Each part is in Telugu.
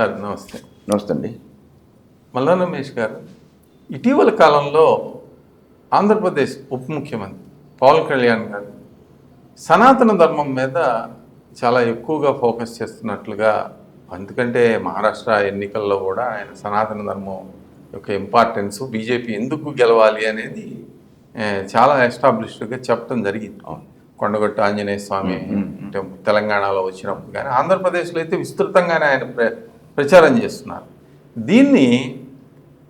సార్ నమస్తే. నమస్తే అండి. మల్లా రమేష్ గారు ఇటీవల కాలంలో ఆంధ్రప్రదేశ్ ఉప ముఖ్యమంత్రి పవన్ కళ్యాణ్ గారు సనాతన ధర్మం మీద చాలా ఎక్కువగా ఫోకస్ చేస్తున్నట్లుగా ఎందుకంటే మహారాష్ట్ర ఎన్నికల్లో కూడా ఆయన సనాతన ధర్మం యొక్క ఇంపార్టెన్స్ బీజేపీ ఎందుకు గెలవాలి అనేది చాలా ఎస్టాబ్లిష్డ్గా చెప్పడం జరిగింది. కొండగొట్టు ఆంజనేయ స్వామి అంటే తెలంగాణలో వచ్చినప్పుడు కానీ ఆంధ్రప్రదేశ్లో అయితే విస్తృతంగానే ఆయన ప్ర ప్రచారం చేస్తున్నారు. దీన్ని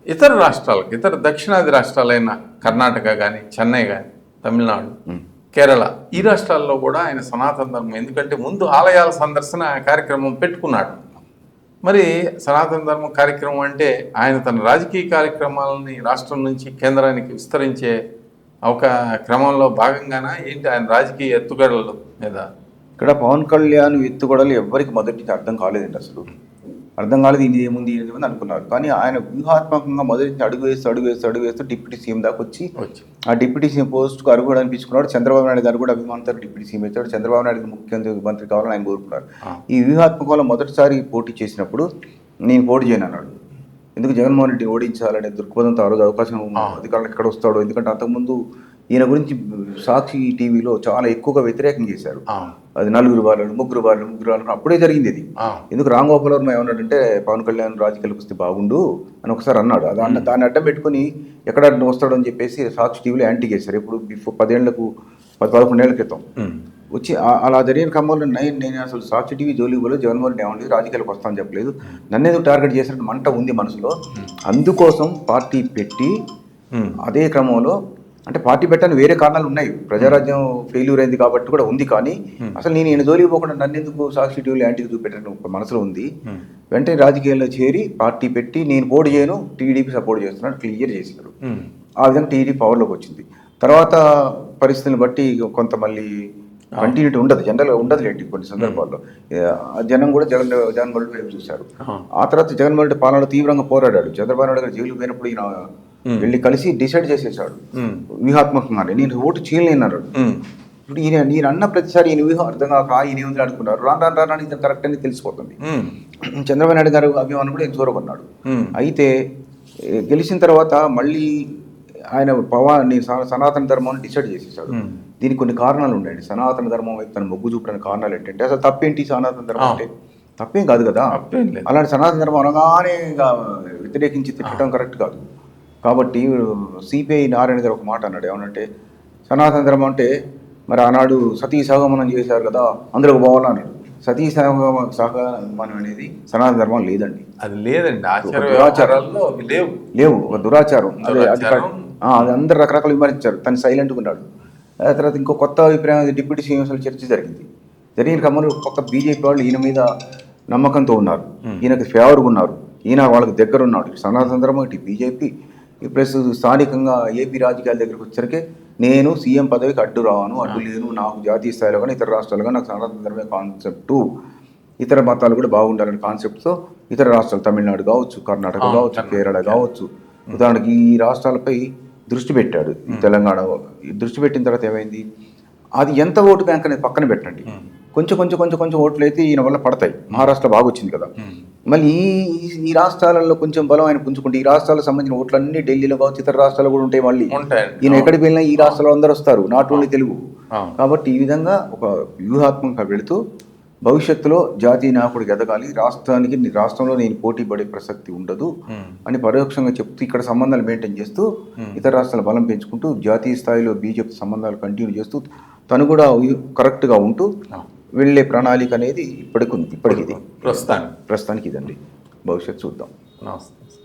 ఇతర రాష్ట్రాలకు ఇతర దక్షిణాది రాష్ట్రాలైన కర్ణాటక కానీ చెన్నై కానీ తమిళనాడు కేరళ ఈ రాష్ట్రాల్లో కూడా ఆయన సనాతన ధర్మం. ఎందుకంటే ముందు ఆలయాల సందర్శన కార్యక్రమం పెట్టుకున్నాడు. మరి సనాతన ధర్మం కార్యక్రమం అంటే ఆయన తన రాజకీయ కార్యక్రమాలని రాష్ట్రం నుంచి కేంద్రానికి విస్తరించే ఒక క్రమంలో భాగంగానా ఏంటి ఆయన రాజకీయ ఎత్తుగడల మీద? ఇక్కడ పవన్ కళ్యాణ్ ఎత్తుగడలు ఎవరికి మొదటి నుంచి అర్థం కాలేదండి అసలు. అర్థం కాలేదు ఇది ఏముంది ఏముంది అనుకున్నారు. కానీ ఆయన వ్యూహాత్మకంగా మొదటి నుంచి అడుగు వేస్తూ అడుగు వేస్తూ అడుగు వేస్తూ డిప్యూటీ సీఎం దాకా వచ్చి ఆ డిప్యూటీ సీఎం పోస్ట్కు అరుగుడు అనిపించుకున్నాడు. చంద్రబాబు నాయుడు గారు కూడా అభిమానంతో డిప్యూటీ సీఎం ఇచ్చాడు చంద్రబాబు నాయుడు ముఖ్యమంత్రి మంత్రి కావాలని ఆయన కోరుకున్నారు. ఈ వ్యూహాత్మకంలో మొదటిసారి పోటీ చేసినప్పుడు నేను పోటీ చేయను అన్నాడు. ఎందుకు జగన్మోహన్ రెడ్డి ఓడించాలనే దృక్పథంతో ఆ రోజు అవకాశం అధికారులు ఎక్కడ వస్తాడో ఎందుకంటే అంతకుముందు ఈయన గురించి సాక్షి టీవీలో చాలా ఎక్కువగా వ్యతిరేకం చేశారు. అది నలుగురు వాళ్ళు ముగ్గురు వాళ్ళు ముగ్గురు వాళ్ళు అప్పుడే జరిగింది ఇది. ఆ, ఎందుకు రామ్ గోపాల్ వర్మ ఏమన్నాడంటే పవన్ కళ్యాణ్ రాజకీయాలకు వస్తే బాగుండు అని ఒకసారి అన్నాడు. అది అన్న దాన్ని అడ్డం పెట్టుకుని ఎక్కడ అడ్డం వస్తాడు అని చెప్పేసి సాక్షి టీవీలో యాంటీ చేశారు. ఇప్పుడు బిఫోర్ పదేళ్ళకు పది పదకొండేళ్ళ క్రితం. వచ్చి అలా జరిగిన క్రమంలో నేను నేను అసలు సాక్షి టీవీ జోలికి పోలేదు జగన్మోహన్ ఏమండి రాజకీయాలకు వస్తామని చెప్పలేదు. నన్ను ఎందుకు టార్గెట్ చేసినట్టు మంట ఉంది మనసులో. అందుకోసం పార్టీ పెట్టి అదే క్రమంలో అంటే పార్టీ పెట్టని వేరే కారణాలు ఉన్నాయి. ప్రజారాజ్యం ఫెయిల్యూర్ అయింది కాబట్టి కూడా ఉంది కానీ అసలు నేను ఈయన జోలికి పోకుండా నన్ను ఎందుకు సాక్షి టీవీలో యాంటీకి చూపెట్టడం ఒక మనసులో ఉంది. వెంటనే రాజకీయాల్లో చేరి పార్టీ పెట్టి నేను పోటీ చేయను టీడీపీ సపోర్ట్ చేస్తున్నాడు క్లియర్ చేశారు ఉమ్, ఆ విధంగా టీడీపీ పవర్లోకి వచ్చింది. తర్వాత పరిస్థితులను బట్టి కొంత మళ్ళీ కంటిన్యూటీ ఉండదు. జనరల్గా ఉండదు లేండి కొన్ని సందర్భాల్లో. ఆ జనం కూడా జగన్ జగన్మోహన్ రెడ్డి వైపు చూశారు. ఆ, ఆ తర్వాత జగన్మోహన్ రెడ్డి పాలనలో తీవ్రంగా పోరాడాడు. చంద్రబాబు నాయుడు గారు జైలు పోయినప్పుడు ఈయన వెళ్ళి కలిసి డిసైడ్ చేసేసాడు. ఉమ్, వ్యూహాత్మకంగానే. నేను ఓటు చేయలేనన్నాడు. ఉమ్, ఇప్పుడు ఈయన నేను అన్న ప్రతిసారి ఈయన వ్యూహం అర్థం కాక ఈయన ఏముంది అనుకున్నారు రాను రాను రాను ఇది కరెక్ట్ అని తెలిసిపోతుంది. చంద్రబాబు నాయుడు గారు అభిమానం కూడా ఈయన చూరగొన్నాడు ఉమ్, అయితే గెలిచిన తర్వాత మళ్ళీ ఆయన పవా నేను సనా- సనాతన ధర్మం డిసైడ్ చేసేసాడు. దీనికి కొన్ని కారణాలు ఉన్నాయండి సనాతన ధర్మం వైపు తన మొగ్గు చూపడానికి కారణాలు ఏంటంటే అసలు తప్పేంటి సనాతన ధర్మం. అంటే? తప్పేం కాదు కదా. అలాంటి సనాతన ధర్మం అనగానే వ్యతిరేకించి తిట్టడం కరెక్ట్ కాదు. కాబట్టి సిపిఐ నారాయణ గారు ఒక మాట అన్నాడు. ఏమనంటే సనాతన ధర్మం అంటే మరి ఆనాడు సతీ సహగమనం చేశారు కదా అందులోకి పోవాలన్నాడు సతీ సహగమ సహగమనం అనేది సనాతన ధర్మం లేదండి. అది లేదండి. ఆచార దురాచారం. వ్యవహారాల్లో అవి లేవు. లేవు. ఒక దురాచారం. అదే అది అది అందరు రకరకాలు విమర్శించారు. తను సైలెంట్గా ఉన్నాడు. ఆ తర్వాత ఇంకో కొత్త అభిప్రాయం డిప్యూటీ సీఎం అసలు చర్చ జరిగింది. జరిగిన క్రమంలో పక్క బీజేపీ వాళ్ళు ఈయన మీద నమ్మకంతో ఉన్నారు. ఈయనకి ఫేవర్గా ఉన్నారు. ఈయన వాళ్ళకి దగ్గర ఉన్నాడు సనాతన ధర్మం ఇటు బీజేపీ ప్లస్ స్థానికంగా ఏపీ రాజకీయాల దగ్గరికి వచ్చరికి నేను సీఎం పదవికి అడ్డు రాను అడ్డు లేను. నాకు జాతీయ స్థాయిలో కానీ ఇతర రాష్ట్రాల్లో కానీ నాకు సనాతన ధర్మే కాన్సెప్టు. ఇతర మతాలు కూడా బాగుండాలనే కాన్సెప్ట్తో ఇతర రాష్ట్రాలు తమిళనాడు కావచ్చు కర్ణాటక కావచ్చు. కేరళ కావచ్చు. ఉదాహరణకి ఈ రాష్ట్రాలపై దృష్టి పెట్టాడు. తెలంగాణ దృష్టి పెట్టిన తర్వాత ఏమైంది? అది ఎంత ఓటు బ్యాంక్ అనేది పక్కన పెట్టండి. కొంచెం కొంచెం కొంచెం కొంచెం ఓట్లు అయితే ఈయన వల్ల పడతాయి. మహారాష్ట్ర బాగా వచ్చింది కదా మళ్ళీ ఈ ఈ- రాష్ట్రాలలో కొంచెం బలం ఆయన పుంజుకుంటే ఈ రాష్ట్రాలకు సంబంధించిన ఓట్లన్నీ ఢిల్లీలో కావచ్చు ఇతర రాష్ట్రాలు కూడా ఉంటాయి మళ్ళీ. ఈయన ఎక్కడికి వెళ్ళినా ఈ రాష్ట్రాల్లో అందరూ వస్తారు నాట్ ఓన్లీ తెలుగు. కాబట్టి ఈ విధంగా ఒక వ్యూహాత్మకంగా వెళుతూ భవిష్యత్తులో జాతీయ నాయకుడికి ఎదగాలి. రాష్ట్రానికి నీ రాష్ట్రంలో నేను పోటీ పడే ప్రసక్తి ఉండదు అని పరోక్షంగా చెప్తూ ఇక్కడ సంబంధాలు మెయింటైన్ చేస్తూ ఇతర రాష్ట్రాల బలం పెంచుకుంటూ జాతీయ స్థాయిలో బీజేపీ సంబంధాలు కంటిన్యూ చేస్తూ తను కూడా కరెక్ట్గా ఉంటూ. వెళ్ళే ప్రణాళిక అనేది ఇప్పటికి ఉంది ఇప్పటికి ఇది ప్రస్తుతానికి. ప్రస్తుతానికి ఇదండి. భవిష్యత్తు చూద్దాం. నమస్తే.